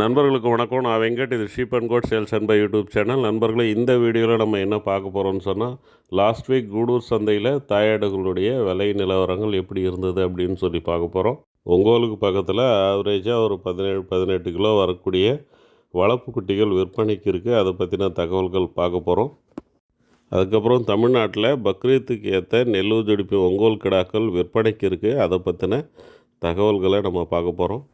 நண்பர்களுக்கு வணக்கம். நான் வெங்கட். இது sheep and goat sales and buy YouTube channel நண்பர்களே இந்த வீடியோவில் நம்ம என்ன பார்க்க போகிறோம்னு சொன்னால் லாஸ்ட் வீக் கூடூர் சந்தையில் தாயாடுகளுடைய விலை நிலவரங்கள் எப்படி இருந்தது அப்படின்னு சொல்லி பார்க்க போகிறோம் ஒங்கோலுக்கு பக்கத்தில் ஆவரேஜாக ஒரு பதினேழு பதினெட்டு கிலோ வரக்கூடிய வளர்ப்பு குட்டிகள் விற்பனைக்கு இருக்குது அதை பற்றின தகவல்கள் பார்க்க போகிறோம் அதுக்கப்புறம் தமிழ்நாட்டில் பக்ரீத்துக்கு ஏற்ற நெல்லூர் ஜடிப்பு ஒங்கோல் கிடாக்கள் விற்பனைக்கு இருக்குது அதை பற்றின தகவல்களை நம்ம பார்க்க போகிறோம்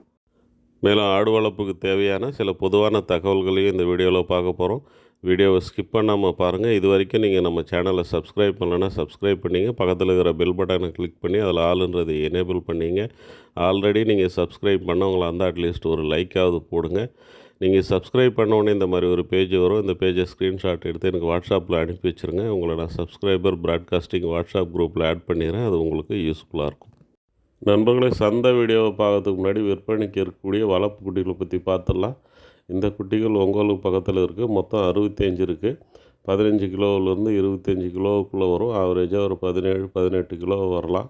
மேலும் ஆடு வளர்ப்புக்கு தேவையான சில பொதுவான தகவல்களையும் இந்த வீடியோவில் பார்க்க போகிறோம் வீடியோவை ஸ்கிப் பண்ணாமல் பாருங்கள் இது வரைக்கும் நீங்கள் நம்ம சேனலை சப்ஸ்கிரைப் பண்ணலன்னா சப்ஸ்கிரைப் பண்ணிங்க. பக்கத்தில் இருக்கிற பெல் பட்டனை கிளிக் பண்ணி அதில் ஆளுன்றது எனேபிள் பண்ணிங்க. ஆல்ரெடி நீங்கள் சப்ஸ்கிரைப் பண்ணவங்களா இருந்தால் அட்லீஸ்ட் ஒரு லைக்காவது போடுங்க. நீங்கள் சப்ஸ்கிரைப் பண்ண இந்த மாதிரி ஒரு பேஜ் வரும். இந்த பேஜை ஸ்க்ரீன்ஷாட் எடுத்து எனக்கு வாட்ஸ்அப்பில் அனுப்பி வச்சுருங்க. உங்களை நான் சப்ஸ்கிரைபர் ப்ராட்காஸ்டிங் வாட்ஸ்அப் குரூப்பில் ஆட் பண்ணிடுறேன். அது உங்களுக்கு யூஸ்ஃபுல்லாக இருக்கும். நண்பர்களே சந்தை வீடியோவை பார்க்கறதுக்கு முன்னாடி விற்பனைக்கு இருக்கக்கூடிய வளர்ப்பு குட்டிகளை பற்றி பார்த்துடலாம். இந்த குட்டிகள் உங்களுக்கு பக்கத்தில் இருக்குது மொத்தம் அறுபத்தஞ்சு இருக்குது பதினஞ்சு கிலோவிலேருந்து இருபத்தஞ்சி கிலோவுக்குள்ளே வரும். ஆவரேஜாக ஒரு பதினேழு பதினெட்டு கிலோ வரலாம்.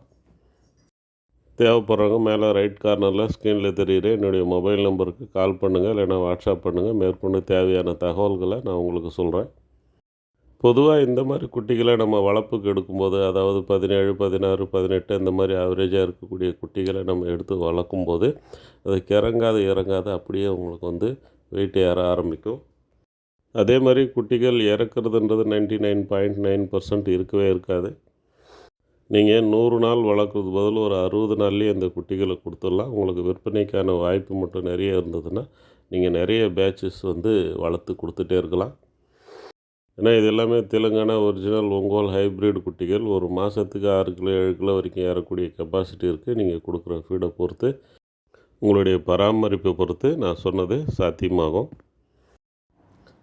தேவைப்படுறவங்க மேலே ரைட் கார்னரில் ஸ்க்ரீனில் தெரியுற என்னுடைய மொபைல் நம்பருக்கு கால் பண்ணுங்கள் இல்லைன்னா வாட்ஸ்அப் பண்ணுங்கள் மேற்கொண்டு தேவையான தகவல்களை நான் உங்களுக்கு சொல்கிறேன் பொதுவாக இந்த மாதிரி குட்டிகளை நம்ம வளர்ப்புக்கு எடுக்கும்போது அதாவது பதினேழு பதினாறு பதினெட்டு இந்த மாதிரி ஆவரேஜாக இருக்கக்கூடிய குட்டிகளை நம்ம எடுத்து வளர்க்கும்போது அது கிறங்காது இறங்காது அப்படியே உங்களுக்கு வந்து வெயிட் ஏற ஆரம்பிக்கும். அதே மாதிரி குட்டிகள் இறக்குறதுன்றது ninety nine point nine percent இருக்கவே இருக்காது. நீங்கள் நூறு நாள் வளர்க்குறது பதில் ஒரு அறுபது நாள்லேயே அந்த குட்டிகளை கொடுத்துடலாம். உங்களுக்கு விற்பனைக்கான வாய்ப்பு மட்டும் நிறைய இருந்ததுன்னா நீங்கள் நிறைய பேட்சஸ் வந்து வளர்த்து கொடுத்துட்டே இருக்கலாம். ஏன்னா இது எல்லாமே தெலுங்கானா ஒரிஜினல் ஒங்கோல் ஹைப்ரிட் குட்டிகள். ஒரு மாதத்துக்கு ஆறு கிலோ ஏழு கிலோ வரைக்கும் ஏறக்கூடிய கெப்பாசிட்டி இருக்குது நீங்கள் கொடுக்குற ஃபீடை பொறுத்து உங்களுடைய பராமரிப்பை பொறுத்து நான் சொன்னது సాధ్యమాగం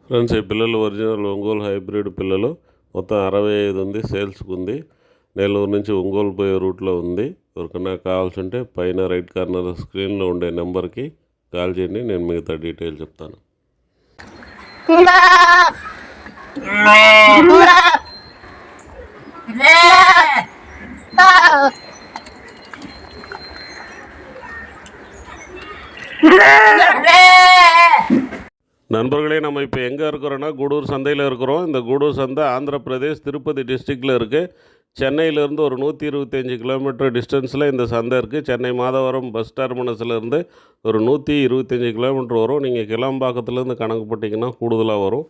ఫ్రెండ్స్ ఈ పిల్లలు ఒరిజినల్ ఒంగోలు హైబ్రిడ్ పిల్లలు మొత్తం అరవై ఐదు ఉంది సేల్స్కి ఉంది నెల్లూరు నుంచి ఒంగోలు పోయే రూట్లో ఉంది. ఎవరికన్నా కావాల్సి ఉంటే పైన రైట్ కార్నర్ స్క్రీన్లో ఉండే నెంబర్కి కాల్ చేయండి. నేను మిగతా డీటెయిల్ చెప్తాను. நண்பர்களே நம்ம இப்போ எங்கே இருக்கிறோன்னா கூடூர் சந்தையில் இருக்கிறோம். இந்த கூடூர் சந்தை ஆந்திர பிரதேஷ் திருப்பதி டிஸ்ட்ரிக்டில் இருக்குது சென்னையிலேருந்து ஒரு நூற்றி இருபத்தஞ்சி கிலோமீட்டர் டிஸ்டன்ஸில் இந்த சந்தை இருக்குது சென்னை மாதவரம் பஸ் டெர்மினஸ்லேருந்து ஒரு நூற்றி இருபத்தஞ்சி கிலோமீட்டர் வரும். நீங்கள் கிளம்பாக்கத்துலேருந்து கணக்கு போட்டிங்கன்னா கூடுதலாக வரும்.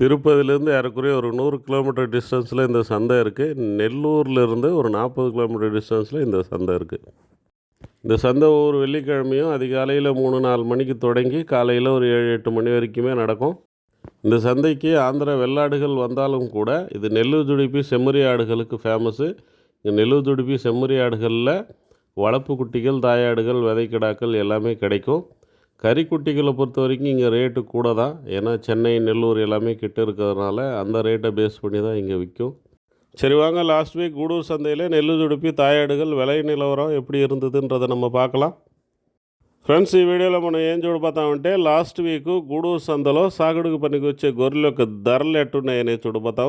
திருப்பதிலேருந்து ஏறக்குறைய ஒரு நூறு கிலோமீட்டர் டிஸ்டன்ஸில் இந்த சந்தை இருக்குது நெல்லூர்லேருந்து ஒரு நாற்பது கிலோமீட்டர் டிஸ்டன்ஸில் இந்த சந்தை இருக்குது இந்த சந்தை ஒவ்வொரு வெள்ளிக்கிழமையும் அதிகாலையில் மூணு நாலு மணிக்கு தொடங்கி காலையில் ஒரு ஏழு எட்டு மணி வரைக்குமே நடக்கும். இந்த சந்தைக்கு ஆந்திர வெள்ளாடுகள் வந்தாலும் கூட இது நெல்லூர் துடிப்பி செம்மறி ஆடுகளுக்கு ஃபேமஸ்ஸு இங்கே நெல்லூர் துடிப்பி செம்மறி ஆடுகளில் வளர்ப்பு குட்டிகள் தாயாடுகள் விதைக்கிடாக்கள் எல்லாமே கிடைக்கும். கறிக்குட்டிகளை பொறுத்த வரைக்கும் இங்கே ரேட்டு கூட தான். ஏன்னா சென்னை நெல்லூர் எல்லாமே கிட்ட இருக்கிறதுனால அந்த ரேட்டை பேஸ் பண்ணி தான் இங்கே விற்கும். சரி வாங்க லாஸ்ட் வீக் கூடூர் சந்தையில் நெல்லு துடுப்பி தாயாடுகள் விலை நிலவரம் எப்படி இருந்ததுன்றதை நம்ம பார்க்கலாம். ఫ్రెండ్స్ ఈ వీడియోలో మనం ఏం చూడబోతామంటే లాస్ట్ వీక్ గూడూరు సంతలో సాగుడుకు పనికొచ్చే గొర్రెల యొక్క ధరలు ఎట్టున్నాయని చూడబోతాం.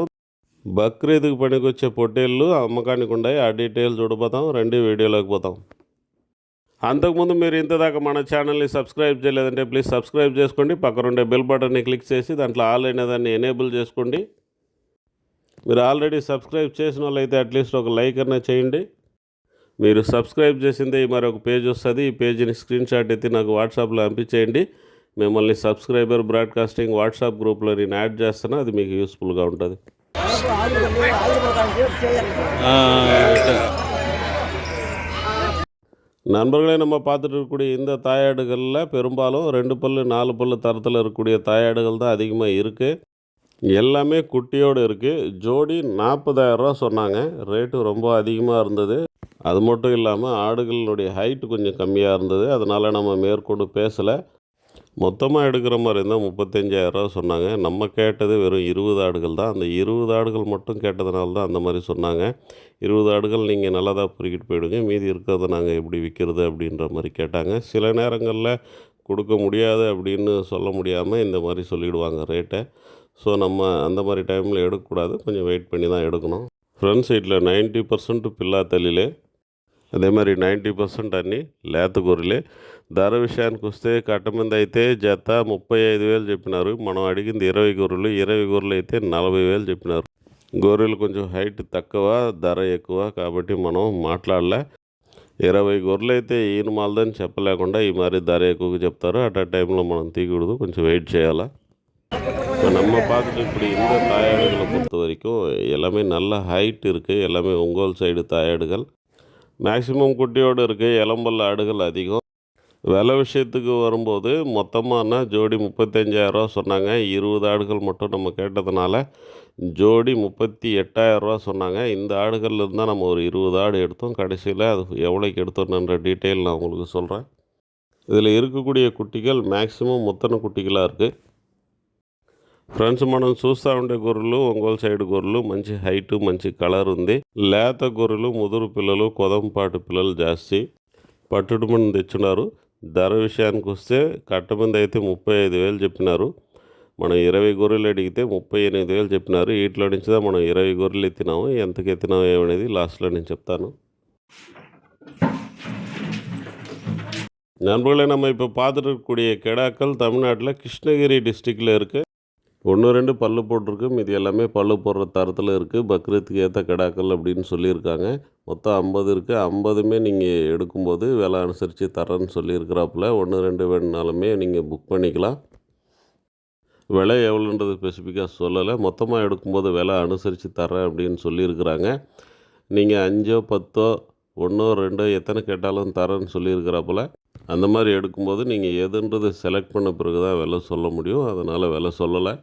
బక్రీద్కి పనికొచ్చే పొట్టేళ్ళు అమ్మకానికి ఉన్నాయి ఆ డీటెయిల్స్ చూడబోతాం రెండు వీడియోలోకి పోతాం. అంతకుముందు మీరు ఇంతదాకా మన ఛానల్ని సబ్స్క్రైబ్ చేయలేదంటే ప్లీజ్ సబ్స్క్రైబ్ చేసుకోండి పక్కనుండే బెల్ బటన్ని క్లిక్ చేసి దాంట్లో ఆల్ అనే దాన్ని ఎనేబుల్ చేసుకోండి. మీరు ఆల్రెడీ సబ్స్క్రైబ్ చేసిన వాళ్ళైతే అట్లీస్ట్ ఒక లైక్ అన్నా చేయండి. మీరు సబ్స్క్రైబ్ చేసిందే మరి ఒక పేజ్ వస్తుంది ఈ పేజీని స్క్రీన్ షాట్ ఎత్తి నాకు వాట్సాప్లో పంపించేయండి మిమ్మల్ని సబ్స్క్రైబర్ బ్రాడ్కాస్టింగ్ వాట్సాప్ గ్రూప్లో నేను యాడ్ చేస్తాను అది మీకు యూస్ఫుల్గా ఉంటుంది நண்பர்களே நம்ம பார்த்துட்டு இருக்கக்கூடிய இந்த தாயாடுகளில் பெரும்பாலும் ரெண்டு பல்லு நாலு பல்லு தரத்தில் இருக்கக்கூடிய தாயாடுகள் தான் அதிகமாக இருக்குது எல்லாமே குட்டியோடு இருக்குது ஜோடி நாற்பதாயிரரூவா சொன்னாங்க ரேட்டு ரொம்ப அதிகமாக இருந்தது அது மட்டும் இல்லாமல் ஆடுகளுடைய ஹைட்டு கொஞ்சம் கம்மியாக இருந்தது. அதனால் நம்ம மேற்கொண்டு பேசலை. மொத்தமாக எடுக்கிற மாதிரி இருந்தால் முப்பத்தஞ்சாயிரரூவா சொன்னாங்க. நம்ம கேட்டது வெறும் இருபது ஆடுகள் தான். அந்த இருபது ஆடுகள் மட்டும் கேட்டதுனால தான் அந்த மாதிரி சொன்னாங்க. இருபது ஆடுகள் நீங்கள் நல்லதாக பொறுக்கிட்டு போயிடுங்க. மீதி இருக்கிறத நாங்கள் எப்படி விற்கிறது அப்படின்ற மாதிரி கேட்டாங்க. சில நேரங்களில் கொடுக்க முடியாது அப்படின்னு சொல்ல முடியாமல் இந்த மாதிரி சொல்லிவிடுவாங்க ரேட்டை ஸோ நம்ம அந்த மாதிரி டைமில் எடுக்கக்கூடாது. கொஞ்சம் வெயிட் பண்ணி தான் எடுக்கணும். ஃப்ரண்ட் சைடில் நைன்ட்டி பர்சன்ட் பில்லா தள்ளிலே అదే మరి నైంటీ పర్సెంట్ అన్నీ లేత గొర్రెలే ధర విషయానికి వస్తే కట్టమంది అయితే జత ముప్పై ఐదు వేలు చెప్పినారు మనం అడిగింది ఇరవై గొర్రెలు ఇరవై గొర్రెలు అయితే నలభై వేలు చెప్పినారు గొర్రెలు కొంచెం హైట్ తక్కువ ధర ఎక్కువ కాబట్టి మనం మాట్లాడలే ఇరవై గొర్రెలు అయితే ఈయన మాలదని చెప్పలేకుండా ఈ మరి ధర ఎక్కువగా చెప్తారు అట్ ఆ టైంలో మనం తీయకూడదు కొంచెం வெயிட் చేయాలా இப்போ நம்ம பார்த்துட்டு இப்படி இந்த தாயாடுகளை பொறுத்த வரைக்கும் எல்லாமே நல்ல ஹைட் இருக்குது எல்லாமே ஒங்கோல் சைடு தாயாடுகள் மேக்ஸிமம் குட்டியோடு இருக்குது இளம்பல்ல ஆடுகள் அதிகம். விலை விஷயத்துக்கு வரும்போது மொத்தமானா ஜோடி முப்பத்தஞ்சாயிரரூவா சொன்னாங்க. இருபது ஆடுகள் மட்டும் நம்ம கேட்டதுனால ஜோடி முப்பத்தி எட்டாயிரரூவா சொன்னாங்க. இந்த ஆடுகள்ல இருந்தால் நம்ம ஒரு இருபது ஆடு எடுத்தோம். கடைசியில் அது எவ்வளோக்கு எடுத்தோன்ற டீட்டெயில் நான் உங்களுக்கு சொல்கிறேன் இதில் இருக்கக்கூடிய குட்டிகள் மேக்ஸிமம் முத்தனை குட்டிகளாக இருக்குது ఫ్రెండ్స్ మనం చూస్తూ ఉండే గొర్రెలు ఒంగోలు సైడ్ గొర్రెలు మంచి హైట్ మంచి కలర్ ఉంది లేత గొర్రెలు ముదురు పిల్లలు కొదంపాటు పిల్లలు జాస్తి పట్టుడు మంది తెచ్చున్నారు ధర విషయానికి వస్తే కట్టమంది అయితే ముప్పై ఐదు వేలు చెప్పినారు మనం ఇరవై గొర్రెలు అడిగితే ముప్పై ఎనిమిది వేలు చెప్పినారు వీటిలో నుంచి தான் మనం ఇరవై గొర్రెలు ఎత్తినాము ఎంతకి ఎత్తినాము ఏమనేది లాస్ట్లో నేను చెప్తాను நண்பர்களே நம்ம இப்போ பார்த்துட்டு இருக்கக்கூடிய கெடாக்கள் தமிழ்நாட்டில் கிருஷ்ணகிரி டிஸ்ட்ரிக்டில் இருக்குது ஒன்று ரெண்டு பல்லு போட்டிருக்கு மீதி எல்லாமே பல்லு போடுற தரத்தில் இருக்குது பக்ரீத்துக்கு ஏற்ற கடாக்கள் அப்படின்னு சொல்லியிருக்காங்க. மொத்தம் ஐம்பது இருக்குது ஐம்பதுமே நீங்கள் எடுக்கும்போது விலை அனுசரித்து தரேன்னு சொல்லியிருக்கிறாப்புல. ஒன்று ரெண்டு வேணுனாலுமே நீங்கள் புக் பண்ணிக்கலாம். விலை எவ்வளோன்றது ஸ்பெசிஃபிக்காக சொல்லலை. மொத்தமாக எடுக்கும்போது விலை அனுசரித்து தரேன் அப்படின்னு சொல்லியிருக்கிறாங்க. நீங்கள் அஞ்சோ பத்தோ ஒன்றோ ரெண்டோ எத்தனை கேட்டாலும் தரேன்னு சொல்லியிருக்கிறாப்புல. அந்த மாதிரி எடுக்கும்போது நீங்கள் எதுன்றது செலக்ட் பண்ண பிறகு தான் விலை சொல்ல முடியும். அதனால் விலை சொல்லலை.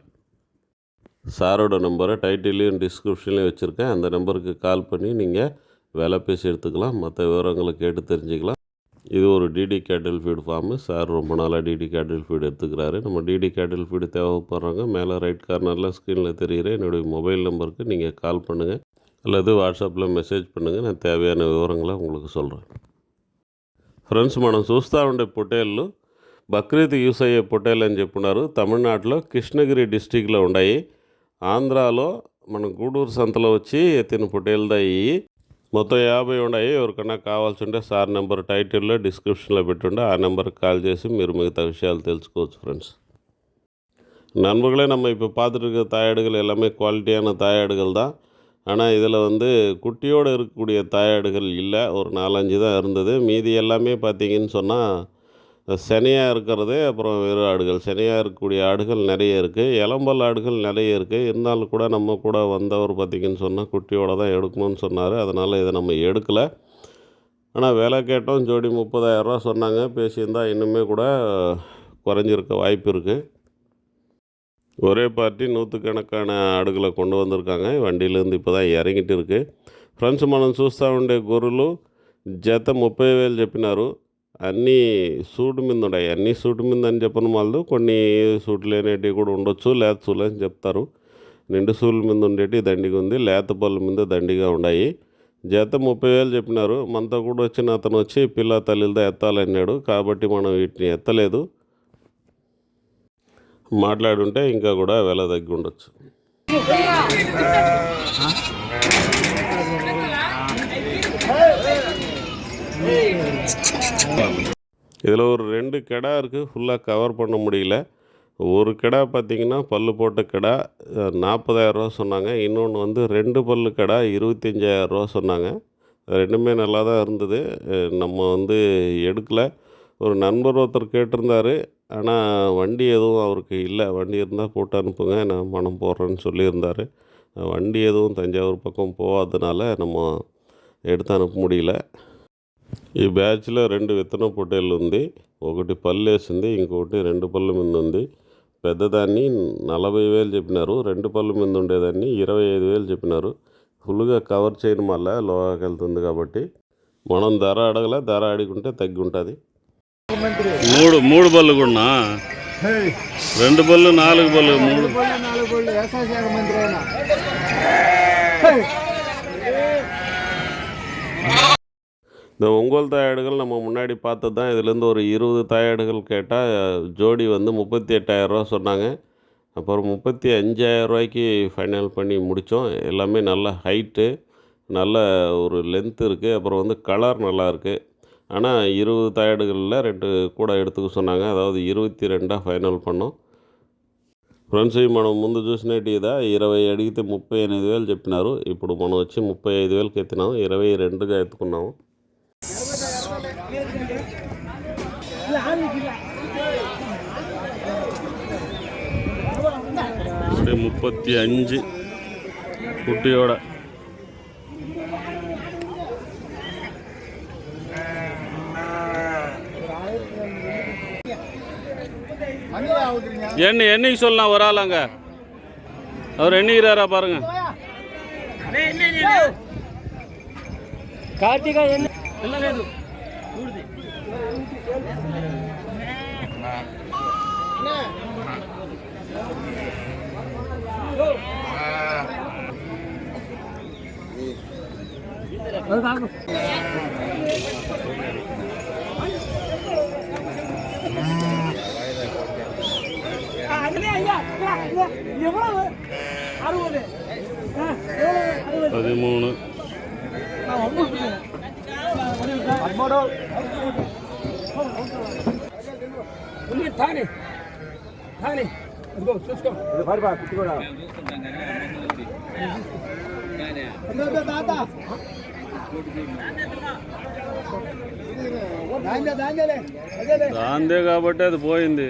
சாரோட நம்பரை டைட்டிலையும் டிஸ்கிரிப்ஷன்லையும் வச்சுருக்கேன். அந்த நம்பருக்கு கால் பண்ணி நீங்கள் விலை பேசி எடுத்துக்கலாம். மற்ற விவரங்களை கேட்டு தெரிஞ்சுக்கலாம். இது ஒரு டிடி கேட்டில் ஃபீடு ஃபார்மு சார் ரொம்ப நாளாக டிடி கேட்டில் ஃபீடு எடுத்துக்கிறாரு. நம்ம டிடி கேட்டில் ஃபீடு தேவைப்படுறாங்க மேலே ரைட் கார்னரில் ஸ்க்ரீனில் தெரிகிற என்னுடைய மொபைல் நம்பருக்கு நீங்கள் கால் பண்ணுங்கள் அல்லது வாட்ஸ்அப்பில் மெசேஜ் பண்ணுங்கள் நான் தேவையான விவரங்களை உங்களுக்கு சொல்கிறேன் ఫ్రెండ్స్ మనం చూస్తూ ఉండే పొటేళ్ళు బక్రీద్ యూస్ అయ్యే పొటేలు అని చెప్పున్నారు. తమిళనాడులో కృష్ణగిరి డిస్టిక్లో ఉన్నాయి. ఆంధ్రాలో మన గూడూరు సంతలో వచ్చి ఎత్తిన పొటేలు అయ్యి మొత్తం యాభై ఉన్నాయి. ఎవరికన్నా కావాల్సి ఉంటే సార్ నెంబర్ టైటిల్లో డిస్క్రిప్షన్లో పెట్టుండే. ఆ నెంబర్కి కాల్ చేసి మీరు మిగతా విషయాలు తెలుసుకోవచ్చు ఫ్రెండ్స్. నన్మగలే నమ్మ ఇప్పుడు பார்த்துட்டு తాయాడుగలు ఎలా క్వాలిటీ குவாலிட்டியான தாயாடுகள் ஆனால் இதில் வந்து குட்டியோடு இருக்கக்கூடிய தாயாடுகள் இல்லை. ஒரு நாலஞ்சு தான் இருந்தது. மீதி எல்லாமே பார்த்தீங்கன்னு சொன்னால் செனையாக இருக்கிறது அப்புறம் வெறும் ஆடுகள். செனையாக இருக்கக்கூடிய ஆடுகள் நிறைய இருக்குது இளம்பல் ஆடுகள் நிறைய இருக்குது இருந்தாலும் கூட நம்ம கூட வந்தவர் பார்த்திங்கன்னு சொன்னால் குட்டியோட தான் எடுக்கணும்னு சொன்னார். அதனால் இதை நம்ம எடுக்கலை. ஆனால் விலை கேட்டோம். ஜோடி முப்பதாயிரரூவா சொன்னாங்க. பேசியிருந்தால் இன்னுமே கூட குறைஞ்சிருக்க வாய்ப்பு இருக்குது ஒரே பார்ட்டி நூற்றுக்கணக்கான ஆடுகளை கொண்டு வந்திருக்காங்க. வண்டியிலேருந்து இப்போ தான் இறங்கிட்டு இருக்குது ఫ్రెండ్స్ మనం చూస్తూ ఉండే గొర్రెలు జత ముప్పై వేలు చెప్పినారు అన్నీ సూటు మీద ఉన్నాయి అన్నీ సూటు మీద అని చెప్పిన వాళ్ళు కొన్ని సూట్ లేనేటివి కూడా ఉండొచ్చు లేత సూలు అని చెప్తారు నిండు సూళ్ళ మీద ఉండేటి దండిగా ఉంది లేత బళ్ళు మీద దండిగా ఉన్నాయి జత ముప్పై వేలు చెప్పినారు మనతో కూడా వచ్చిన అతను వచ్చి పిల్ల తల్లితో ఎత్తాలన్నాడు కాబట్టి మనం వీటిని ఎత్తలేదు మాట్లాడుంటే ఇంకా కూడా వెల తగ్గి ఉండొచ్చు இதில் ஒரு ரெண்டு கிடா இருக்குது ஃபுல்லாக கவர் பண்ண முடியல ஒரு கிடா பார்த்தீங்கன்னா பல்லு போட்ட கிடா நாற்பதாயிரரூவா சொன்னாங்க இன்னொன்று வந்து ரெண்டு பல்லு கிடா இருபத்தஞ்சாயிரரூவா சொன்னாங்க ரெண்டுமே நல்லா தான் இருந்தது அஹ் நம்ம வந்து எடுக்கலை ஒரு நண்பர் ஒருத்தர் கேட்டிருந்தாரு ஆனால் வண்டி எதுவும் அவருக்கு இல்லை வண்டி இருந்தால் போட்டு அனுப்புங்க நான் பணம் போடுறேன்னு சொல்லியிருந்தார் வண்டி எதுவும் தஞ்சாவூர் பக்கம் போகாதனால நம்ம எடுத்து అనుప முடியல ఈ బ్యాచ్లో రెండు విత్తన పొటేళ్ళు ఉంది ఒకటి పళ్ళు వేసింది ఇంకొకటి రెండు పళ్ళు మీద ఉంది పెద్దదాన్ని నలభై వేలు చెప్పినారు రెండు పళ్ళు మీద ఉండేదాన్ని ఇరవై ఐదు వేలు చెప్పినారు ఫుల్గా కవర్ చేయడం వల్ల లోహాకి వెళ్తుంది కాబట్టి మనం ధర అడగల ధర అడిగుంటే తగ్గి ఉంటుంది మూడు మూడు బళ్ళు కూడా రెండు బళ్ళు నాలుగు బళ్ళు మూడు బళ్ళు నాలుగు బళ్ళు వ్యవసాయ శాఖ మంత్రి ఆయన இந்த ஒங்கோல் தாயாடுகள் நம்ம முன்னாடி பார்த்தது தான் இதுலேருந்து ஒரு இருபது தாயாடுகள் கேட்டால் ஜோடி வந்து முப்பத்தி எட்டாயிரரூவா சொன்னாங்க அப்புறம் முப்பத்தி அஞ்சாயிரரூவாய்க்கு ஃபைனல் பண்ணி முடித்தோம் எல்லாமே நல்ல ஹைட்டு நல்ல ஒரு லென்த் இருக்குது அப்புறம் வந்து கலர் நல்லா இருக்குது ஆனால் இருபது தாயடுகளில் ரெண்டு கூட எடுத்துக்க சொன்னாங்க அதாவது இருபத்தி ரெண்டாக ఫైనల్ பண்ணோం ఫ్రెండ్స్ మనం ముందు చూసినట్టుగా ఇరవై అడిగితే ముప్పై ఎనిమిది వేలు చెప్పినారు ఇప్పుడు మనం వచ్చి ముప్పై ఐదు వేలకి ఎత్తినాం ఇరవై రెండుగా ఎత్తుకున్నాము முப்பத்தி அஞ்சு குட்டியோட என்ன என்னைக்கு சொல்லலாம் ஒரு ஆளாங்க அவர் எண்ணிக்கிறாரா பாருங்க. கார்த்திகா என்ன? Mm. பதிமூணு పదమూడు ఉంది తాని తాని ఇదిగో చూసుకో ఇది పరిపా కుట్టి కూడా తాత దాందే దాందేలే అదేలే దాందే కాబట్టి అది పోయింది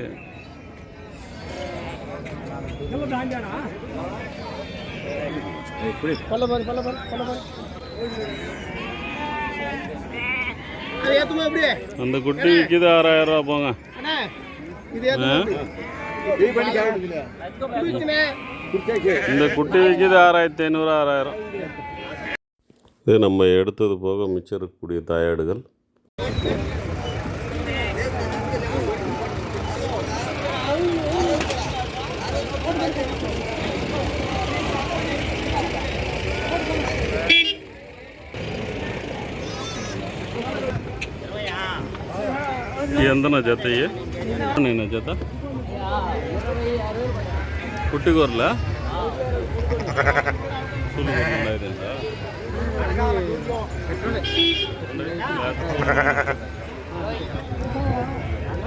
அந்த குட்டி விற்கிது ஆறாயிரம் ரூபா போங்க. இந்த குட்டி விற்கிது ஆறாயிரத்தி ஐநூறு ஆறாயிரம். இது நம்ம எடுத்தது போக மிச்சம் இருக்கக்கூடிய தாயாடுகள். ఎంతనా జత ఇవి? నేను జత కుట్టి కూరలా సులువు ఉందా ఇది ఎంత?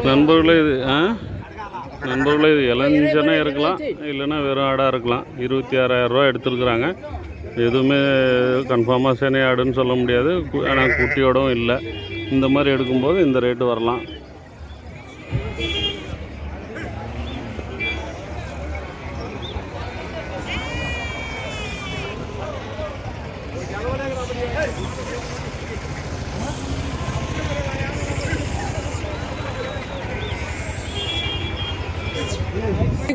நண்பர்களே இது ஆ நண்பர்களே இது இளஞ்சனா இருக்கலாம் இல்லைன்னா வெறும் ஆடாக இருக்கலாம் இருபத்தி ஆறாயிரம் ரூபா எடுத்துருக்குறாங்க எதுவுமே கன்ஃபார்மாக சேனை ஆடுன்னு சொல்ல முடியாது கு- ஆனால் குட்டியோடவும் இல்லை இந்த மாதிரி எடுக்கும்போது இந்த ரேட்டு வரலாம்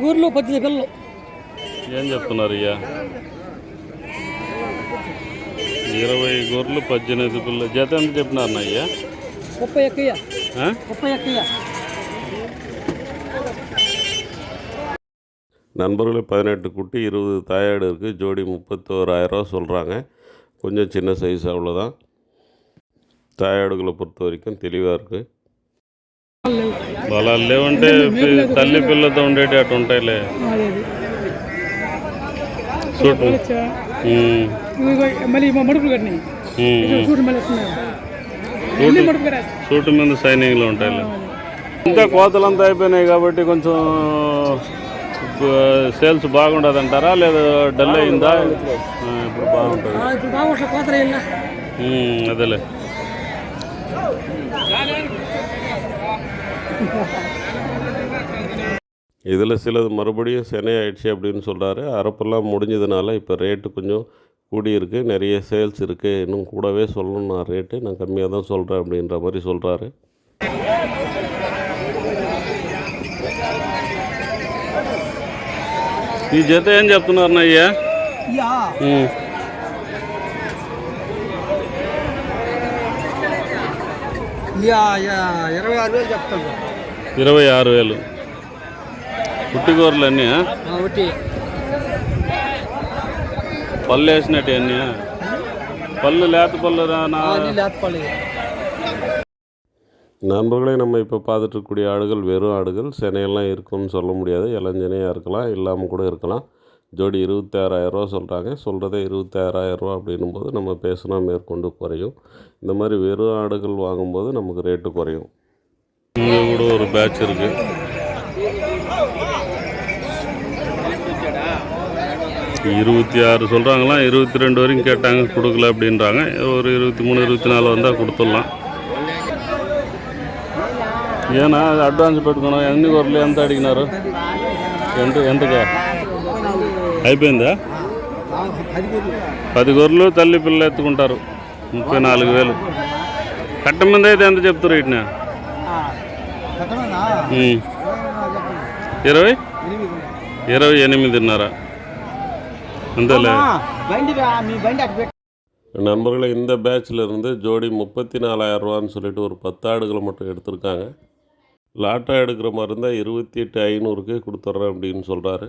ఊర్లో పద్దెనిమిది పిల్లలు ఏం చెప్తున్నారు అయ్యా ఇరవై గొర్రెలు పద్దెనిమిది పిల్లలు జత ఎంత చెప్పినారు అయ్యా ముప్పై ఎక్కయ్య ఆ? ముప్పై ఎక్కయ్య நண்பர்களே பதினெட்டு குட்டி இருபது தாயாடு இருக்குது ஜோடி முப்பத்தோராயிரரூவா சொல்கிறாங்க கொஞ்சம் சின்ன சைஸ் அவ்வளோதான் தாயாடுகளை பொறுத்த வரைக்கும் தெளிவாக இருக்குது బలాలు లేవంటే తల్లి పిల్లతో ఉండేటి అటు ఉంటాయిలే. చూడు సూటు. మీద సైనింగ్లు ఉంటాయిలే. ఇంకా కోతలంతా అయిపోయినాయి కాబట్టి కొంచెం సేల్స్ బాగుండదు అంటారా లేదా డల్ అయిందా? ఇప్పుడు బాగుంటుంది. ఇప్పుడు బాగా కోతర ఇలా ம், அதில் இதில் சிலது மறுபடியும் சென்னையாயிடுச்சு அப்படின்னு சொல்கிறாரு அறப்பெல்லாம் முடிஞ்சதுனால இப்போ ரேட்டு கொஞ்சம் கூடியிருக்கு நிறைய சேல்ஸ் இருக்குது இன்னும் கூடவே சொல்லணும் நான் ரேட்டு நான் கம்மியாக தான் சொல்கிறேன் அப்படின்ற மாதிரி சொல்கிறாரு ఈ జత ఏం చెప్తున్నారు అయ్యా యా ఉమ్, యా యా ఇరవై ఆరు వేలు చెప్తాను ఇరవై ఆరు వేలు పుట్టిగూరలు అన్నీ ఒకటి పళ్ళు వేసినట్టు అన్నీ పళ్ళు లేత పళ్ళు రా- నా లేకపోలేదు நண்பர்களே நம்ம இப்போ பார்த்துட்டு இருக்கக்கூடிய ஆடுகள் வெறும் ஆடுகள் செனையெல்லாம் இருக்கும்னு சொல்ல முடியாது இளஞ்சனையாக இருக்கலாம் இல்லாமல் கூட இருக்கலாம் ஜோடி இருபத்தாறாயிரரூவா சொல்கிறாங்க சொல்கிறதே இருபத்தாறாயிரரூவா அப்படின்னும் போது நம்ம பேசினா மேற்கொண்டு குறையும் இந்த மாதிரி வெறும் ஆடுகள் வாங்கும்போது நமக்கு ரேட்டு குறையும் இங்கே கூட ஒரு பேட்ச் இருக்குது இருபத்தி ஆறு சொல்கிறாங்களாம் இருபத்தி ரெண்டு வரைக்கும் கேட்டாங்க கொடுக்கல அப்படின்றாங்க ஒரு இருபத்தி மூணு இருபத்தி நாலு வந்தால் கொடுத்துடலாம் ఏనా అడ్వాన్స్ పెట్టుకున్నావు ఎన్ని గొర్రెలు ఎంత అడిగినారు ఎంత ఎంతగా అయిపోయిందా పది గొర్రెలు తల్లి పిల్లలు ఎత్తుకుంటారు ముప్పై నాలుగు వేలు కట్ట మీద అయితే ఎంత చెప్తారు వీటిని ఉమ్. ఇరవై ఇరవై ఎనిమిదిన్నర అంతేలే బండి మీ బండి అటు పెట్టు நண்பர்களே இந்த பேட்ச்ல இருந்து ஜோடி முப்பத்தி நாலாயிரரூவான்னு சொல்லிட்டு ஒரு பத்து ஆடுகளை மட்டும் எடுத்திருக்காங்க லாட்டாக எடுக்கிற மாதிரி இருந்தால் இருபத்தி எட்டு ஐநூறுக்கு கொடுத்துட்றேன் அப்படின்னு சொல்கிறாரு